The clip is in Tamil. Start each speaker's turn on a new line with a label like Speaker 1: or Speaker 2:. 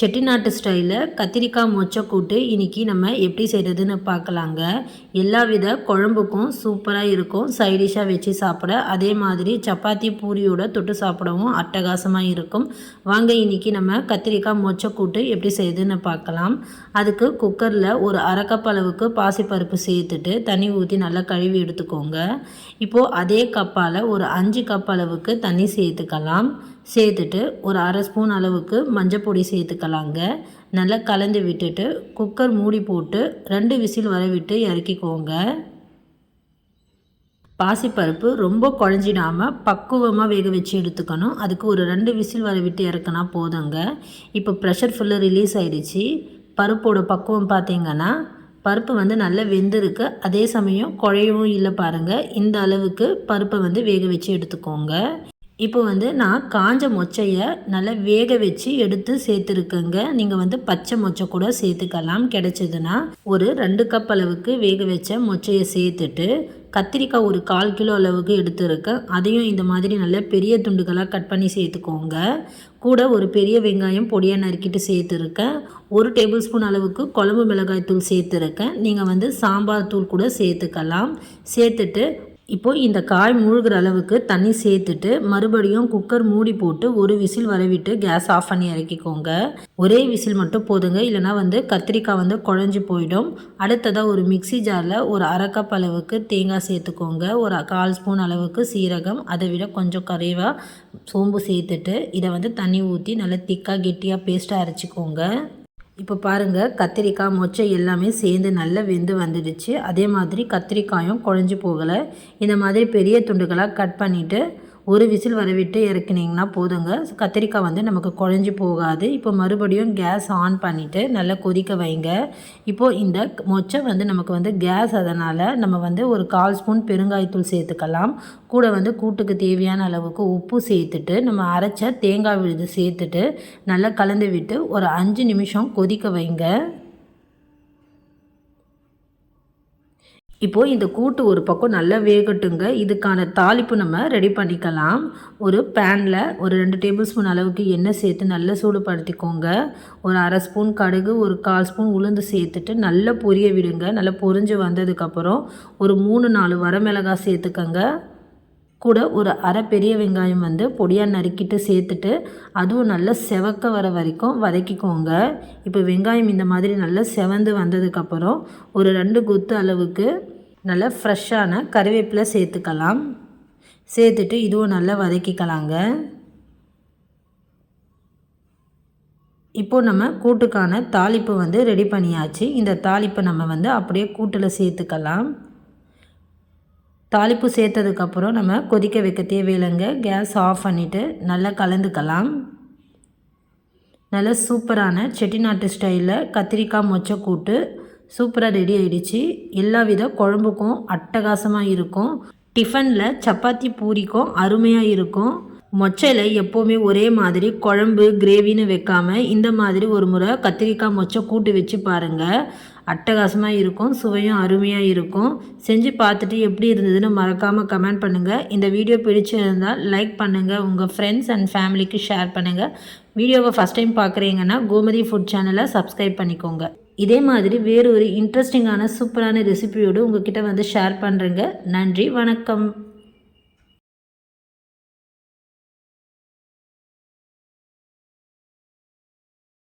Speaker 1: செட்டிநாட்டு ஸ்டைலில் கத்திரிக்காய் மொச்சக்கூட்டு இன்றைக்கி நம்ம எப்படி செய்கிறதுன்னு பார்க்கலாங்க. எல்லா வித குழம்புக்கும் சூப்பராக இருக்கும். சைடிஷாக வச்சு சாப்பிட அதே மாதிரி சப்பாத்தி பூரியோட தொட்டு சாப்பிடவும் அட்டகாசமாக இருக்கும். வாங்க இன்றைக்கி நம்ம கத்திரிக்காய் மொச்சக்கூட்டு எப்படி செய்யுதுன்னு பார்க்கலாம். அதுக்கு குக்கரில் ஒரு அரை அளவுக்கு பாசிப்பருப்பு சேர்த்துட்டு தண்ணி ஊற்றி நல்லா கழுவி எடுத்துக்கோங்க. இப்போது அதே கப்பால் ஒரு அஞ்சு கப் அளவுக்கு தண்ணி சேர்த்துக்கலாம். சேர்த்துட்டு ஒரு அரை ஸ்பூன் அளவுக்கு மஞ்சப்பொடி சேர்த்துக்கலாங்க. நல்லா கலந்து விட்டுட்டு குக்கர் மூடி போட்டு ரெண்டு விசில் வர விட்டு இறக்கிக்கோங்க. பாசிப்பருப்பு ரொம்ப குழஞ்சிடாமல் பக்குவமாக வேக வச்சு எடுத்துக்கணும். அதுக்கு ஒரு ரெண்டு விசில் வர விட்டு இறக்குனா போதுங்க. இப்போ ப்ரெஷர் ஃபுல்லாக ரிலீஸ் ஆயிடுச்சு. பருப்போட பக்குவம் பார்த்தீங்கன்னா பருப்பு வந்து நல்லா வெந்திருக்கு. அதே சமயம் குழையவும் இல்லை பாருங்கள் இந்த அளவுக்கு பருப்பை வந்து வேக வச்சு எடுத்துக்கோங்க. இப்போ வந்து நான் காஞ்ச மொச்சையை நல்லா வேக வச்சு எடுத்து சேர்த்துருக்கேங்க. நீங்கள் வந்து பச்சை மொச்சை கூட சேர்த்துக்கலாம். கிடச்சிதுன்னா ஒரு ரெண்டு கப் அளவுக்கு வேக வச்ச மொச்சையை சேர்த்துட்டு கத்திரிக்காய் ஒரு கால் கிலோ அளவுக்கு எடுத்துருக்கேன். அதையும் இந்த மாதிரி நல்ல பெரிய துண்டுகளாக கட் பண்ணி சேர்த்துக்கோங்க. கூட ஒரு பெரிய வெங்காயம் பொடியாக நறுக்கிட்டு சேர்த்துருக்கேன். ஒரு டேபிள் ஸ்பூன் அளவுக்கு குழம்பு மிளகாய் தூள் சேர்த்துருக்கேன். நீங்கள் வந்து சாம்பார் தூள் கூட சேர்த்துக்கலாம். சேர்த்துட்டு இப்போது இந்த காய் மூழ்கிற அளவுக்கு தண்ணி சேர்த்துட்டு மறுபடியும் குக்கர் மூடி போட்டு ஒரு விசில் வரவிட்டு கேஸ் ஆஃப் பண்ணி இறக்கிக்கோங்க. ஒரே விசில் மட்டும் போதுங்க. இல்லைனா வந்து கத்திரிக்காய் வந்து குழஞ்சி போயிடும். அடுத்ததாக ஒரு மிக்சி ஜாரில் ஒரு அரை கப் அளவுக்கு தேங்காய் சேர்த்துக்கோங்க. ஒரு கால் ஸ்பூன் அளவுக்கு சீரகம் அதை விட கொஞ்சம் கரைவாக சோம்பு சேர்த்துட்டு இதை வந்து தண்ணி ஊற்றி நல்லா திக்காக கெட்டியாக பேஸ்ட்டாக அரைச்சிக்கோங்க. இப்போ பாருங்கள் கத்திரிக்காய் மொச்சை எல்லாமே சேர்ந்து நல்லா வெந்து வந்துடுச்சு. அதே மாதிரி கத்திரிக்காயும் குழஞ்சி போகலை. இந்த மாதிரி பெரிய துண்டுகளாக கட் பண்ணிவிட்டு ஒரு விசில் வரவிட்டு இறக்குனீங்கன்னா போதுங்க. கத்திரிக்காய் வந்து நமக்கு குழஞ்சி போகாது. இப்போ மறுபடியும் கேஸ் ஆன் பண்ணிவிட்டு நல்லா கொதிக்க வைங்க. இப்போது இந்த மொச்சை வந்து நமக்கு வந்து கேஸ் அதனால் நம்ம வந்து ஒரு கால் ஸ்பூன் பெருங்காயத்தூள் சேர்த்துக்கலாம். கூட வந்து கூட்டுக்கு தேவையான அளவுக்கு உப்பு சேர்த்துட்டு நம்ம அரைச்ச தேங்காய் விழுது சேர்த்துட்டு நல்லா கலந்து விட்டு ஒரு அஞ்சு நிமிஷம் கொதிக்க வைங்க. இப்போது இந்த கூட்டு ஒரு பக்கம் நல்லா வேகட்டுங்க. இதுக்கான தாளிப்பு நம்ம ரெடி பண்ணிக்கலாம். ஒரு பேனில் ஒரு ரெண்டு டேபிள் ஸ்பூன் அளவுக்கு எண்ணெய் சேர்த்து நல்லா சூடுபடுத்திக்கோங்க. ஒரு அரை ஸ்பூன் கடுகு ஒரு கால் ஸ்பூன் உளுந்து சேர்த்துட்டு நல்லா பொரிய விடுங்க. நல்லா பொரிஞ்சு வந்ததுக்கப்புறம் ஒரு மூணு நாலு வரமிளகாய் சேர்த்துக்கங்க. கூட ஒரு அரை பெரிய வெங்காயம் வந்து பொடியாக நறுக்கிட்டு சேர்த்துட்டு அதுவும் நல்லா செவக்க வர வரைக்கும் வதக்கிக்கோங்க. இப்போ வெங்காயம் இந்த மாதிரி நல்லா செவந்து வந்ததுக்கப்புறம் ஒரு ரெண்டு குத்து அளவுக்கு நல்லா ஃப்ரெஷ்ஷான கருவேப்பிலை சேர்த்துக்கலாம். சேர்த்துட்டு இதுவும் நல்லா வதக்கிக்கலாங்க. இப்போது நம்ம கூட்டுக்கான தாளிப்பு வந்து ரெடி பண்ணியாச்சு. இந்த தாளிப்பை நம்ம வந்து அப்படியே கூட்டில் சேர்த்துக்கலாம். தாளிப்பு சேர்த்ததுக்கப்புறம் நம்ம கொதிக்க வைக்க தேவையில்லைங்க. கேஸ் ஆஃப் பண்ணிவிட்டு நல்லா கலந்துக்கலாம். நல்ல சூப்பரான செட்டிநாட்டு ஸ்டைலில் கத்திரிக்காய் மொச்சை கூட்டு சூப்பராக ரெடி ஆகிடுச்சு எல்லா வித குழம்புக்கும் அட்டகாசமாக இருக்கும். டிஃபனில் சப்பாத்தி பூரிக்கும் அருமையாக இருக்கும். மொச்சையில் எப்போவுமே ஒரே மாதிரி குழம்பு கிரேவின்னு வைக்காமல் இந்த மாதிரி ஒரு முறை கத்திரிக்காய் மொச்சை கூட்டு வச்சு பாருங்கள் அட்டகாசமாக இருக்கும் சுவையும் அருமையாக இருக்கும். செஞ்சு பார்த்துட்டு எப்படி இருந்ததுன்னு மறக்காமல் கமெண்ட் பண்ணுங்கள் இந்த வீடியோ பிடிச்சிருந்தால் லைக் பண்ணுங்கள் உங்கள் ஃப்ரெண்ட்ஸ் அண்ட் ஃபேமிலிக்கு ஷேர் பண்ணுங்கள் வீடியோவை ஃபஸ்ட் டைம் பார்க்குறீங்கன்னா கோமதி ஃபுட் சேனலை சப்ஸ்கிரைப் பண்ணிக்கோங்க. இதே மாதிரி வேறு ஒரு இன்ட்ரெஸ்டிங்கான சூப்பரான ரெசிபியோடு உங்ககிட்ட வந்து ஷேர் பண்ணுறேங்க நன்றி வணக்கம்.